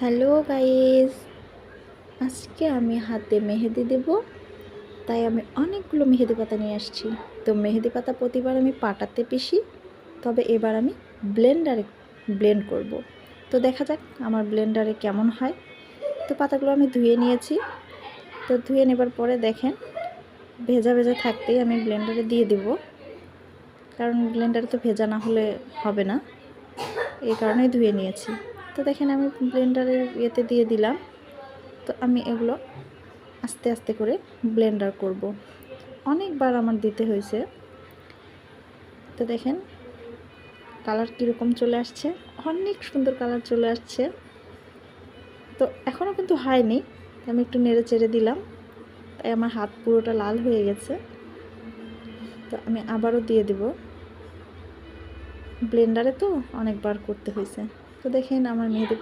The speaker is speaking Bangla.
হ্যালো গাইস, আজকে আমি হাতে মেহেদি দেব, তাই আমি অনেকগুলো মেহেদি পাতা নিয়ে আসছি। তো মেহেদি পাতা প্রতিবার আমি পাটাতে পিষি, তবে এবার আমি ব্লেন্ডারে ব্লেন্ড করব। তো দেখা যাক আমার ব্লেন্ডারে কেমন হয়। তো পাতাগুলো আমি ধুয়ে নিয়েছি। তো ধুয়ে নেবার পরে দেখেন, ভেজা ভেজা থাকতেই আমি ব্লেন্ডারে দিয়ে দেব। কারণ ব্লেন্ডারে তো ভেজা না হলে হবে না। এই কারণেই ধুয়ে নিয়েছি। তো দেখেন আমি ব্লেন্ডারের ইয়েতে দিয়ে দিলাম। তো আমি এগুলো আস্তে আস্তে করে ব্লেন্ডার করব। অনেকবার আমার দিতে হয়েছে। তো দেখেন কালার কীরকম চলে আসছে? অনেক সুন্দর কালার চলে আসছে। তো এখনও কিন্তু হয়নি। আমি একটু নেড়ে চেড়ে দিলাম। তাই আমার হাত পুরোটা লাল হয়ে গেছে। তো আমি আবারও দিয়ে দেব। ব্লেন্ডারে তো অনেকবার করতে হয়েছে। তো দেখেন আমার মেহেদি